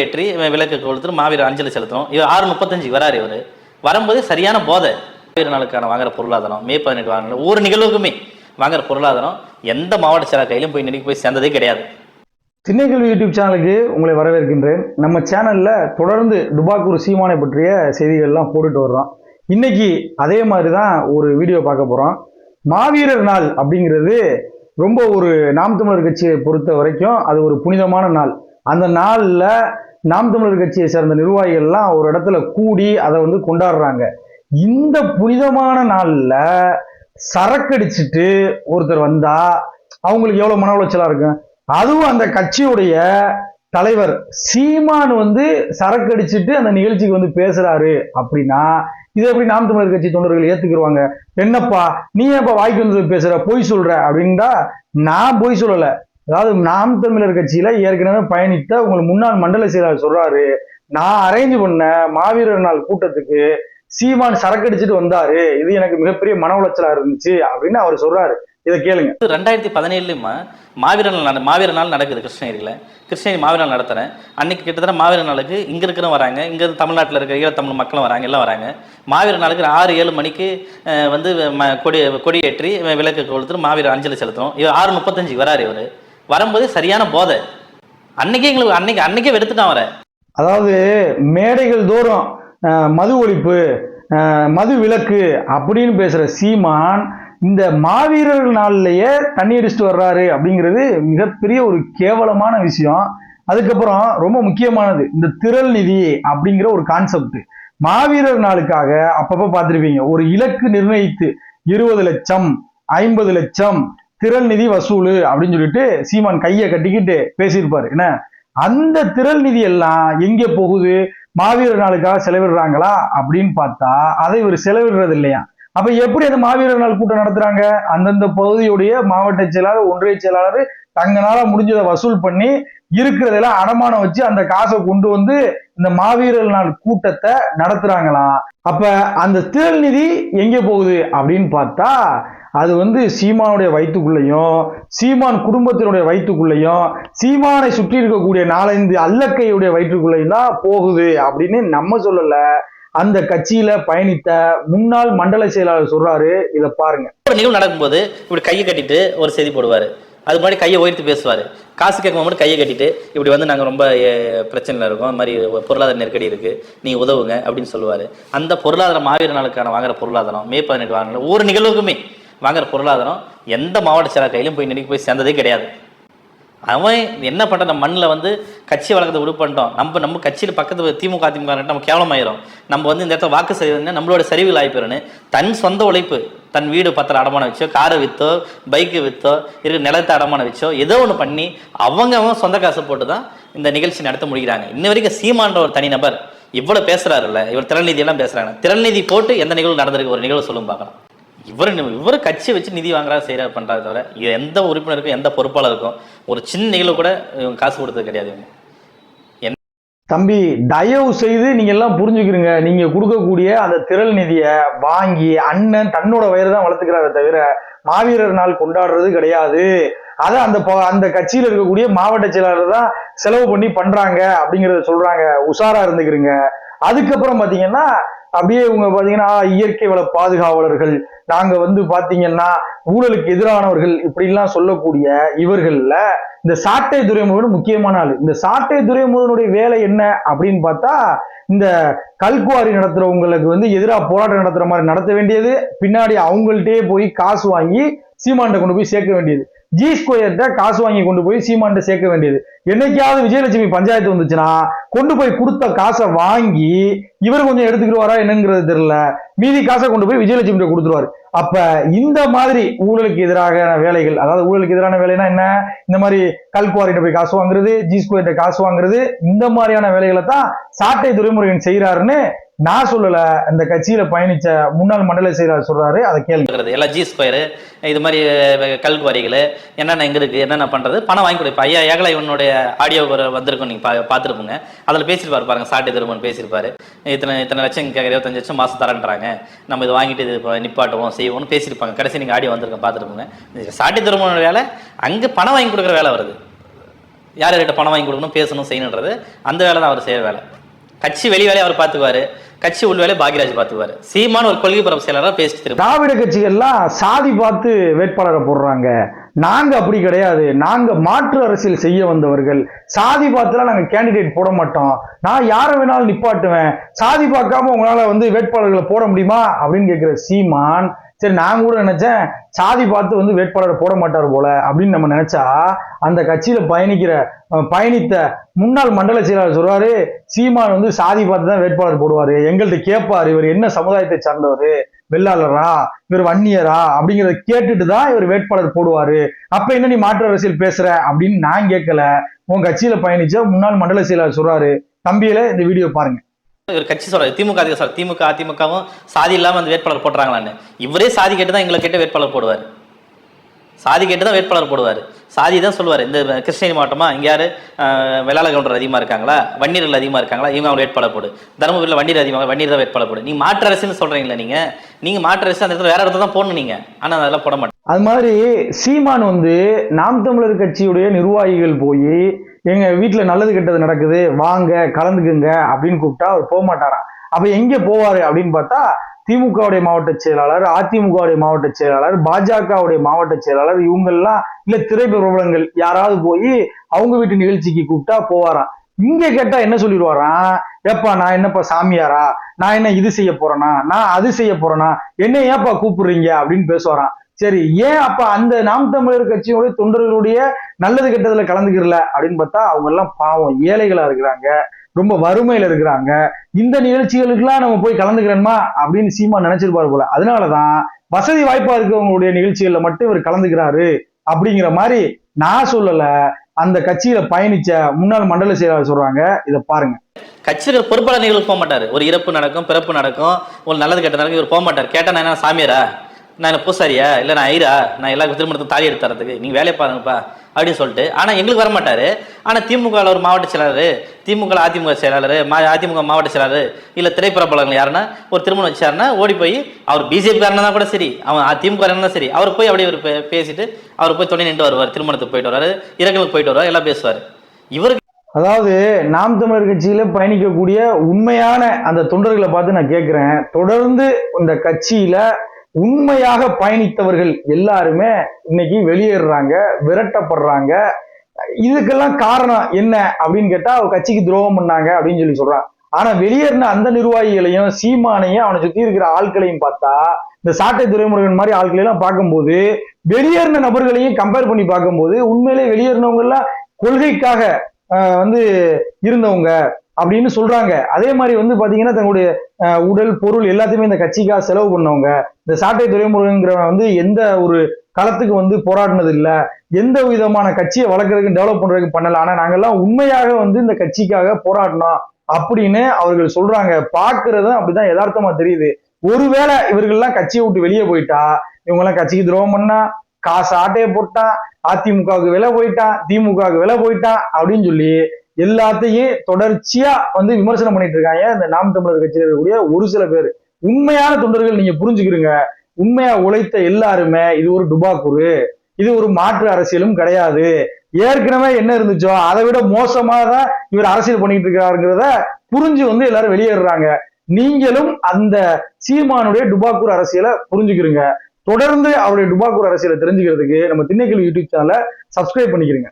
ஏற்றி விளக்கு கொளுத்துட்டு மாவீர அஞ்சலி செலுத்தணும். இவர் ஆறு முப்பத்தஞ்சு வராரு இவர். வரும்போது சரியான போதை. மாவீர நாளுக்கான வாங்குற பொருளாதாரம் மே பதினெட்டு வாங்குற ஒவ்வொரு நிகழ்வுக்குமே வாங்குற பொருளாதாரம் எந்த மாவட்ட சில கையிலும் போய் நினைக்க போய் சேர்ந்ததே கிடையாது. திண்ணைக்கல்வி யூடியூப் சேனலுக்கு உங்களை வரவேற்கின்றேன். நம்ம சேனல்ல தொடர்ந்து துபாக்கூர் சீமானை பற்றிய செய்திகள்லாம் போட்டுட்டு வர்றோம். இன்னைக்கு அதே மாதிரி தான் ஒரு வீடியோ பார்க்க போறோம். மாவீரர் நாள் அப்படிங்கிறது ரொம்ப ஒரு நாம் தமிழர் கட்சியை பொறுத்த வரைக்கும் அது ஒரு புனிதமான நாள். அந்த நாளில் நாம் தமிழர் கட்சியை சேர்ந்த நிர்வாகிகள்லாம் ஒரு இடத்துல கூடி அதை வந்து கொண்டாடுறாங்க. இந்த புனிதமான நாளில் சரக்கடிச்சிட்டு ஒருத்தர் வந்தா அவங்களுக்கு எவ்வளோ மன உளைச்சலாக இருக்கும்? அதுவும் அந்த கட்சியுடைய தலைவர் சீமான் வந்து சரக்கடிச்சிட்டு அந்த நிகழ்ச்சிக்கு வந்து பேசுறாரு அப்படின்னா இதை எப்படி நாம் தமிழர் கட்சி தொண்டர்கள் ஏத்துக்கிடுவாங்க என்னப்பா நீ ஏப்பா வாய்க்கு வந்து பேசுற பொய் சொல்ற அப்படின்னா நான் பொய் சொல்லலை. அதாவது நாம் தமிழர் கட்சியில ஏற்கனவே பயணித்த உங்கள் முன்னாள் மண்டல செயலாளர் சொல்றாரு. நான் அரேஞ்ச் பண்ண மாவீரர் நாள் கூட்டத்துக்கு சீமான் சரக்கடிச்சிட்டு வந்தாரு. இது எனக்கு மிகப்பெரிய மன உளைச்சலா இருந்துச்சு அப்படின்னு அவர் சொல்றாரு. இதை கேளுங்க. ரெண்டாயிரத்தி பதினேழுலயுமா மாவீரர் நாள் மாவீர நாள் நடக்குது கிருஷ்ணகிரியில். கிருஷ்ணகிரி மாவீர நாள் நடத்துறேன். அன்னைக்கு கிட்டத்தட்ட மாவீர நாளுக்கு இங்க இருக்கிறவங்க வராங்க இங்க தமிழ்நாட்டில் இருக்கிற ஈழத்தமிழ் மக்களும் வராங்க எல்லாம் வராங்க. மாவீர நாளுக்கு ஆறு ஏழு மணிக்கு வந்து ம- கொடி கொடியேற்றி விளக்கு கொளுத்துட்டு மாவீரர் அஞ்சலி செலுத்தும் இவர் ஆறு முப்பத்தஞ்சு வராரு இவர். வரும்போது சரியான போதை. அன்னைக்கே எங்களுக்கு அன்னைக்கு அன்னைக்கே வெறுத்துட்டான் வர அதாவது மேடைகள் தோறும் மது ஒழிப்பு மது விலக்கு அப்படின்னு பேசுற சீமான் இந்த மாவீரர் நாள்லயே தண்ணி அடிச்சுட்டு வர்றாரு அப்படிங்கிறது மிகப்பெரிய ஒரு கேவலமான விஷயம். அதுக்கப்புறம் ரொம்ப முக்கியமானது இந்த திரள் நிதி அப்படிங்கிற ஒரு கான்செப்ட் மாவீரர் நாளுக்காக அப்பப்ப பார்த்துருப்பீங்க. ஒரு இலக்கு நிர்ணயித்து இருபது லட்சம் ஐம்பது லட்சம் திரள் நிதி வசூல் அப்படின்னு சொல்லிட்டு சீமான் கையை கட்டிக்கிட்டு பேசியிருப்பாரு. என்ன? அந்த திரள் நிதி எல்லாம் எங்க போகுது? மாவீரர் நாளுக்காக செலவிடுறாங்களா? அப்படின்னு பார்த்தா அதை இவர் செலவிடுறது இல்லையா? அப்ப எப்படி அந்த மாவீரர் நாள் கூட்டம் நடத்துறாங்க? அந்தந்த பகுதியுடைய மாவட்ட செயலாளர் ஒன்றிய செயலாளர் தங்கனால முடிஞ்சதை வசூல் பண்ணி இருக்கிறதெல்லாம் அடமானம் வச்சு அந்த காசை கொண்டு வந்து இந்த மாவீரர் நாள் கூட்டத்தை நடத்துறாங்களாம் அப்ப அந்த திரள் நிதி எங்க போகுது அப்படின்னு பார்த்தா அது வந்து சீமானுடைய வயிற்றுக்குள்ளேயும் சீமான் குடும்பத்தினுடைய வயிற்றுக்குள்ளேயும் சீமானை சுற்றி இருக்கக்கூடிய நாலஞ்சு அல்லக்கையுடைய வயிற்றுக்குள்ளேயும் தான் போகுது அப்படின்னு நம்ம சொல்லல. அந்த கட்சியில பயணித்த முன்னாள் மண்டல செயலாளர் சொல்றாரு இதை பாருங்க. நிகழ்வு நடக்கும்போது இப்படி கையை கட்டிட்டு ஒரு செய்தி போடுவாரு. அது முன்னாடி கையை உயர்த்தி பேசுவார். காசு கேட்கும் மட்டும் கையை கட்டிட்டு இப்படி வந்து நாங்கள் ரொம்ப பிரச்சனையில் இருக்கோம். அது மாதிரி பொருளாதார நெருக்கடி இருக்குது நீங்கள் உதவுங்க அப்படின்னு சொல்லுவார். அந்த பொருளாதார மாவீர நாளுக்கான வாங்குற பொருளாதாரம் மே பதினெட்டு வாங்கின ஒவ்வொரு நிகழ்வுக்குமே வாங்குற பொருளாதாரம் எந்த மாவட்ட செயலர் கையிலும் போய் நினைக்க போய் சேர்ந்ததே கிடையாது. அவன் என்ன பண்ணுற நம்ம மண்ணில் வந்து கட்சி வழக்கத்தை விடு பண்ணிட்டோம். நம்ம நம்ம கட்சியில் பக்கத்து திமுக அதிமுக நம்ம கேவலமாயிரும். நம்ம வந்து இந்த இடத்துல வாக்கு சரிவுன்னா நம்மளோட சரிவில் ஆயிப்போறன்னு தன் சொந்த உழைப்பு தன் வீடு பத்திரம் அடமானம் வச்சோ காரை விற்றோ பைக்கு விற்றோ இருக்கிற நிலத்தை அடமானம் வச்சோ ஏதோ ஒன்று பண்ணி அவங்க சொந்த காசை போட்டு தான் இந்த நிகழ்ச்சி நடத்த முடிகிறாங்க. இன்ன வரைக்கும் சீமான்ற ஒரு தனிநபர் இவ்வளோ பேசுறாருல்ல இவர் திறன்நிதி எல்லாம் பேசுறாங்க. திறன்நிதி போட்டு எந்த நிகழ்வு நடந்திருக்கு? ஒரு நிகழ்வு சொல்லும் பார்க்கலாம். இவர் இவர் கட்சி வச்சு நிதி வாங்குறா செய்யறா பண்றாரு தவிர எந்த உறுப்பினருக்கும் எந்த பொறுப்பாளருக்கும் ஒரு சின்ன நிகழ்வு கூட இவங்க காசு கொடுத்தது கிடையாது இவங்க. தம்பி தயவு செய்து நீங்க எல்லாம் புரிஞ்சுக்கிறீங்க நீங்க கொடுக்கக்கூடிய அந்த திரள் நிதியை வாங்கி அண்ணன் தன்னோட வயிறு தான் வளர்த்துக்கிறாரே தவிர மாவீரர் நாள் கொண்டாடுறது கிடையாது. அதை அந்த ப- அந்த கட்சியில இருக்கக்கூடிய மாவட்ட செயலாளர் தான் செலவு பண்ணி பண்றாங்க அப்படிங்கறத சொல்றாங்க. உஷாரா இருந்துக்கிறீங்க அதுக்கப்புறம் பாத்தீங்கன்னா அப்படியே இவங்க பாத்தீங்கன்னா இயற்கை வள பாதுகாவலர்கள் நாங்க வந்து பாத்தீங்கன்னா ஊழலுக்கு எதிரானவர்கள் இப்படிலாம் சொல்லக்கூடிய இவர்கள்ல இந்த சாட்டை துறைமுகன் முக்கியமான ஆள். இந்த சாட்டை துறைமுகனுடைய வேலை என்ன அப்படின்னு பார்த்தா இந்த கல்குவாரி நடத்துறவங்களுக்கு வந்து எதிராக போராட்டம் நடத்துற மாதிரி நடத்த வேண்டியது பின்னாடி அவங்கள்ட்டயே போய் காசு வாங்கி சீமான்ட்ட கொண்டு போய் சேர்க்க வேண்டியது. ஜி ஸ்கொயர்கிட்ட காசு வாங்கி கொண்டு போய் சீமான்ட்ட சேர்க்க வேண்டியது. என்னைக்காவது விஜயலட்சுமி பஞ்சாயத்து வந்துச்சுன்னா கொண்டு போய் கொடுத்த காசை வாங்கி இவர் கொஞ்சம் எடுத்துக்கிடுவாரா என்னங்கிறது தெரியல. மீதி காசை கொண்டு போய் விஜயலட்சுமி கொடுத்துருவாரு. அப்ப இந்த மாதிரி ஊழலுக்கு எதிராக வேலைகள் அதாவது ஊழலுக்கு எதிரான வேலைனா என்ன? இந்த மாதிரி கல்குவாரிட்ட போய் காசு வாங்குறது ஜி ஸ்கொயர்கிட்ட காசு வாங்குறது இந்த மாதிரியான வேலைகளை தான் சாட்டை துறைமுருகன் செய்யறாருன்னு நான் சொல்லல அந்த கட்சியில பயணிச்ச முன்னாள் மண்டல செயலாளர் சொல்றாரு அதை கேளுங்க. எல்லாம் ஜி ஸ்கொயரு இது மாதிரி அஹ், கல்குவாரிகள் என்னென்ன எங்க இருக்கு என்னென்ன பண்றது பணம் வாங்கி கொடுப்பா ஐயா ஏகலை இவனுடைய ஆடியோ வந்திருக்கும் நீங்க பா பார்த்துருப்போங்க. அதில் பேசியிருப்பாரு பாருங்க சாட்டி திருமன் பேசியிருப்பாரு. இத்தனை இத்தனை லட்சம் கேட்குற இருபத்தஞ்சு லட்சம் மாசம் தரேன்றாங்க. நம்ம இதை வாங்கிட்டு இது நிப்பாட்டுவோம் செய்வோம்னு பேசியிருப்பாங்க. கடைசி நீங்க ஆடியோ வந்திருக்கோம் பார்த்துருப்போங்க. சாட்டி திருமண வேலை அங்கே பணம் வாங்கி கொடுக்குற வேலை வருது. யார் யார்கிட்ட பணம் வாங்கி கொடுக்கணும் பேசணும் செய்யணுன்றது அந்த வேலை தான் அவர் செய்கிற வேலை. கட்சி வெளி வேலையை அவர் பார்த்துக்குவாரு. கட்சி உள் வேலையை பாக்யராஜ் பார்த்துக்குவாரு. சீமான ஒரு கொள்கை பரப்பு செயலராக பேசிட்டு திரும்ப திராவிட கட்சிகள்லாம் சாதி பார்த்து வேட்பாளரை போடுறாங்க. நாங்க அப்படி கிடையாது. நாங்க மாற்று அரசியல் செய்ய வந்தவர்கள். சாதி பார்த்துலாம் நாங்க கேண்டிடேட் போட மாட்டோம். நான் யாரை வேணாலும் நிப்பாட்டுவேன். சாதி பார்க்காம உங்களால வந்து வேட்பாளர்களை போட முடியுமா? அப்படின்னு கேட்கிற சீமான் சரி நான் கூட நினைச்சேன் சாதி பார்த்து வந்து வேட்பாளரை போட மாட்டார் போல அப்படின்னு நம்ம நினைச்சா அந்த கட்சியில பயணிக்கிற பயணித்த முன்னாள் மண்டல செயலாளர் சொல்றாரு சீமான் வந்து சாதி பார்த்து தான் வேட்பாளர் போடுவாரு. எங்கள்கிட்ட கேட்பாரு இவர் என்ன சமுதாயத்தை சார்ந்தவர்? வெள்ளாளரா? இவர் வன்னியரா? அப்படிங்கறத கேட்டுட்டு தான் இவர் வேட்பாளர் போடுவாரு. அப்ப என்ன நீ மாற்று அரசியல் பேசுற? அப்படின்னு நான் கேட்கல. உன் கட்சியில பயணிச்ச முன்னாள் மண்டல செயலாளர் சொல்றாரு. தம்பியில இந்த வீடியோ பாருங்க. ஒரு கட்சி சொல்ற திமுக அதிக சொல்றாரு திமுக அதிமுகவும் சாதி இல்லாம அந்த வேட்பாளர் போட்டுறாங்களான்னு இவரே சாதி கேட்டு தான் எங்களை கேட்டு வேட்பாளர் போடுவார். சாதி கேட்டு தான் வேட்பாளர் போடுவார். சாதி தான் சொல்லுவார். இந்த கிருஷ்ணகிரி மாவட்டமா இங்க யாரு? அஹ், வெள்ளாள கவுண்டர் அதிகமா இருக்காங்களா? வன்னியர்கள் அதிகமா இருக்காங்களா? இவங்க அவங்க வேட்பாளர் போடு. தருமபுரியில் வன்னியர் அதிகமாக வன்னியர் தான் வேட்பாளர் போடு. நீங்க மாற்று அரசுன்னு சொல்றீங்களா நீங்க. நீங்க மாற்று அரசு அந்த இடத்துல வேற இடத்துல தான் போடணும் நீங்க. ஆனா அதெல்லாம் போட மாட்டேன். அது மாதிரி சீமான் வந்து நாம் தமிழர் கட்சியுடைய நிர்வாகிகள் போய் எங்க வீட்டுல நல்லது கெட்டது நடக்குது வாங்க கலந்துக்குங்க அப்படின்னு கூப்பிட்டா அவர் போக மாட்டாராம் அப்ப எங்க போவாரு அப்படின்னு பார்த்தா திமுகவுடைய மாவட்ட செயலாளர் அதிமுகவுடைய மாவட்ட செயலாளர் பாஜகவுடைய மாவட்ட செயலாளர் இவங்கெல்லாம் இல்ல திரைப்பிரபலங்கள் யாராவது போய் அவங்க வீட்டு நிகழ்ச்சிக்கு கூப்பிட்டா போவாராம். இங்க கேட்டா என்ன சொல்லிடுவாராம் ஏப்பா நான் என்னப்பா சாமியாரா? நான் என்ன இது செய்ய போறேனா? நான் அது செய்ய போறேனா? என்ன ஏப்பா கூப்பிடுறீங்க அப்படின்னு பேசுவாராம். சரி ஏன் அப்ப அந்த நாம் தமிழர் கட்சியோட தொண்டர்களுடைய நல்லது கெட்டதுல கலந்துக்கிறல அப்படின்னு பார்த்தா அவங்க எல்லாம் பாவம் ஏழைகளா இருக்கிறாங்க ரொம்ப வறுமையில இருக்கிறாங்க. இந்த நிகழ்ச்சிகளுக்கெல்லாம் நம்ம போய் கலந்துக்கிறோமா அப்படின்னு சீமா நினைச்சிருப்பாரு போல. அதனாலதான் வசதி வாய்ப்பா இருக்கிறவங்களுடைய நிகழ்ச்சிகள்ல மட்டும் இவர் கலந்துக்கிறாரு அப்படிங்கிற மாதிரி நான் சொல்லல அந்த கட்சியில பயணிச்ச முன்னாள் மண்டல செயலாளர் சொல்றாங்க. இதை பாருங்க. கட்சியில் பொறுப்பாளர் நிகழ்வு போக மாட்டார். ஒரு இறப்பு நடக்கும் பிறப்பு நடக்கும் ஒரு நல்லது கெட்ட நடக்கும் இவர் போக மாட்டார். கேட்டா நான் என்ன சாமியாரா? நான் என்ன பூசாரியா? இல்லை நான் ஐரா நான் எல்லாருக்கும் திருமணத்துக்கு தாலி எடுத்து தரதுக்கு நீங்கள் வேலையை பாருங்கப்பா அப்படின்னு சொல்லிட்டு. ஆனால் எங்களுக்கு வர மாட்டார் ஆனால் திமுகவில் ஒரு மாவட்ட செயலாளர் திமுக அதிமுக செயலாளர் மா அதிமுக மாவட்ட செயலாளர் இல்லை திரைப்பரப்பாளர்கள் யாருன்னா ஒரு திருமணம் வச்சாருன்னா ஓடி போய் அவர் பிஜேபி காரனா கூட சரி அவன் திமுக இருந்தால் சரி அவர் போய் அப்படியே ஒரு பேசிட்டு அவர் போய் துணை நின்று வருவார் திருமணத்துக்கு போயிட்டு வருவார் இறக்கலுக்கு போயிட்டு வருவார் எல்லாம் பேசுவார். இவருக்கு அதாவது நாம் தமிழர் கட்சியில பயணிக்கக்கூடிய உண்மையான அந்த தொண்டர்களை பார்த்து நான் கேட்கிறேன் தொடர்ந்து இந்த கட்சியில உண்மையாக பயணித்தவர்கள் எல்லாருமே இன்னைக்கு வெளியேறாங்க விரட்டப்படுறாங்க. இதுக்கெல்லாம் காரணம் என்ன அப்படின்னு கேட்டா அவ கட்சிக்கு துரோகம் பண்ணாங்க அப்படின்னு சொல்லி சொல்றான் ஆனா வெளியேறின அந்த நிர்வாகிகளையும் சீமானையும் அவனை சுத்தி இருக்கிற ஆட்களையும் பார்த்தா இந்த சாட்டை துறைமுருகன் மாதிரி ஆட்களை எல்லாம் பார்க்கும்போது வெளியேறின நபர்களையும் கம்பேர் பண்ணி பார்க்கும்போது உண்மையிலே வெளியேறினவங்க எல்லாம் கொள்கைக்காக வந்து இருந்தவங்க. அப்படின்னு சொல்றாங்க. அதே மாதிரி வந்து பாத்தீங்கன்னா தங்களுடைய உடல் பொருள் எல்லாத்தையுமே இந்த கட்சிக்காக செலவு பண்ணவங்க இந்த சாட்டை துறைமுருகங்கிறவன் வந்து எந்த ஒரு களத்துக்கு வந்து போராடினது இல்ல எந்த விதமான கட்சியை வளர்க்குறதுக்கு டெவலப் பண்றதுக்கு பண்ணல. ஆனா நாங்கெல்லாம் உண்மையாக வந்து இந்த கட்சிக்காக போராடினோம் அப்படின்னு அவர்கள் சொல்றாங்க. பாக்குறதும் அப்படிதான் யதார்த்தமா தெரியுது. ஒருவேளை இவர்கள்லாம் கட்சியை விட்டு வெளியே போயிட்டா இவங்க எல்லாம் கட்சிக்கு துரோகம் பண்ணா காசு ஆட்டையை போட்டான் அதிமுகவுக்கு விலை போயிட்டான் திமுகவுக்கு விலை போயிட்டான் அப்படின்னு சொல்லி எல்லாத்தையும் தொடர்ச்சியா வந்து விமர்சனம் பண்ணிட்டு இருக்காங்க. இந்த நாம் தமிழர் கட்சியில் இருக்கக்கூடிய ஒரு சில பேர். உண்மையான தொண்டர்கள் நீங்க புரிஞ்சுக்கிறீங்க உண்மையா உழைத்த எல்லாருமே இது ஒரு டுபாக்குரு இது ஒரு மாற்று அரசியலும் கிடையாது. ஏற்கனவே என்ன இருந்துச்சோ அதை விட மோசமா தான் இவர் அரசியல் பண்ணிட்டு இருக்காருங்கிறத புரிஞ்சு வந்து எல்லாரும் வெளியேறுறாங்க. நீங்களும் அந்த சீமானுடைய டுபாக்கூர் அரசியலை புரிஞ்சுக்கிறீங்க தொடர்ந்து அவருடைய டுபாக்கூர் அரசியலை தெரிஞ்சுக்கிறதுக்கு நம்ம திண்ணைக்கல் யூடியூப் சேனலை சப்ஸ்கிரைப் பண்ணிக்கிறீங்க